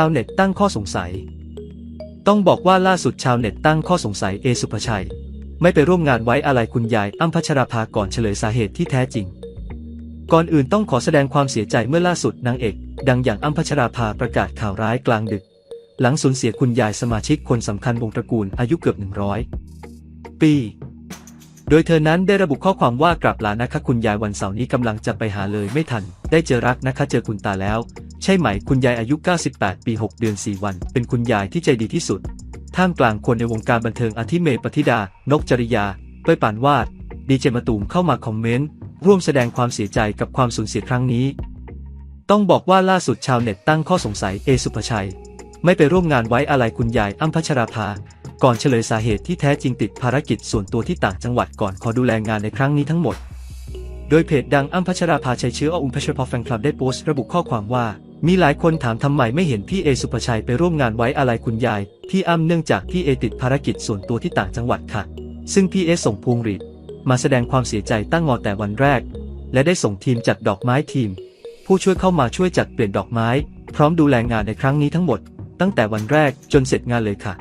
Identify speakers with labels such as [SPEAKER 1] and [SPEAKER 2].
[SPEAKER 1] ชาวเน็ตตั้งข้อสงสัย ต้องบอกว่าล่าสุดชาวเน็ตตั้งข้อสงสัยเอสุภชัย ไม่ไปร่วมงานไว้อะไรคุณยายอ้ำพัชราภาก่อนเฉลยสาเหตุที่แท้จริง ก่อนอื่นต้องขอแสดงความเสียใจเมื่อล่าสุดนางเอก ดังอย่างอ้ำพัชราภาประกาศข่าวร้ายกลางดึก หลังสูญเสียคุณยายสมาชิกคนสำคัญวงตระกูลอายุเกือบ 100 ปี โดยเธอนั้นได้ระบุข้อความว่ากลับลานะคะคุณยายวันเสาร์นี้กำลังจะไปหาเลยไม่ทัน ได้เจอรักนะคะเจอคุณตาแล้ว ใช่ไหมคุณยายอายุ 98 ปี 6 เดือน 4 วัน เป็นคุณยายที่ใจดีที่สุด ท่ามกลางคนในวงการบันเทิงอาทิเมย์ปฏิดา นกจริยาเป้ยปานวาด ดีเจมาตูมเข้ามาคอมเมนต์ ร่วมแสดงความเสียใจกับความสูญเสียครั้งนี้ ต้องบอกว่าล่าสุดชาวเน็ตตั้งข้อสงสัยเอสุภชัย ไม่ไปร่วมงานไว้อะไรคุณยายอ้ำพัชราภา ก่อนเฉลยสาเหตุที่แท้จริงติดภารกิจส่วนตัวที่ต่างจังหวัดก่อนขอดูแลงานในครั้งนี้ทั้งหมด โดยเพจดังอ้ำพัชราภาชัยเชื้ออุ้มพัชรพอแฟนคลับได้โพสต์ระบุข้อความว่า มีหลายคนถามทำไมไม่เห็นพี่เอสุภชัยไปร่วมงานไว้อะไรคุณยาย ที่อ้ำเนื่องจากพี่เอติดภารกิจส่วนตัวที่ต่างจังหวัดค่ะ ซึ่งพี่เอส่งพวงหรีดมาแสดงความเสียใจตั้งงอแต่วันแรก และได้ส่งทีมจัดดอกไม้ทีม ผู้ช่วยเข้ามาช่วยจัดเปลี่ยนดอกไม้ พร้อมดูแลงานในครั้งนี้ทั้งหมด ตั้งแต่วันแรกจนเสร็จงานเลยค่ะ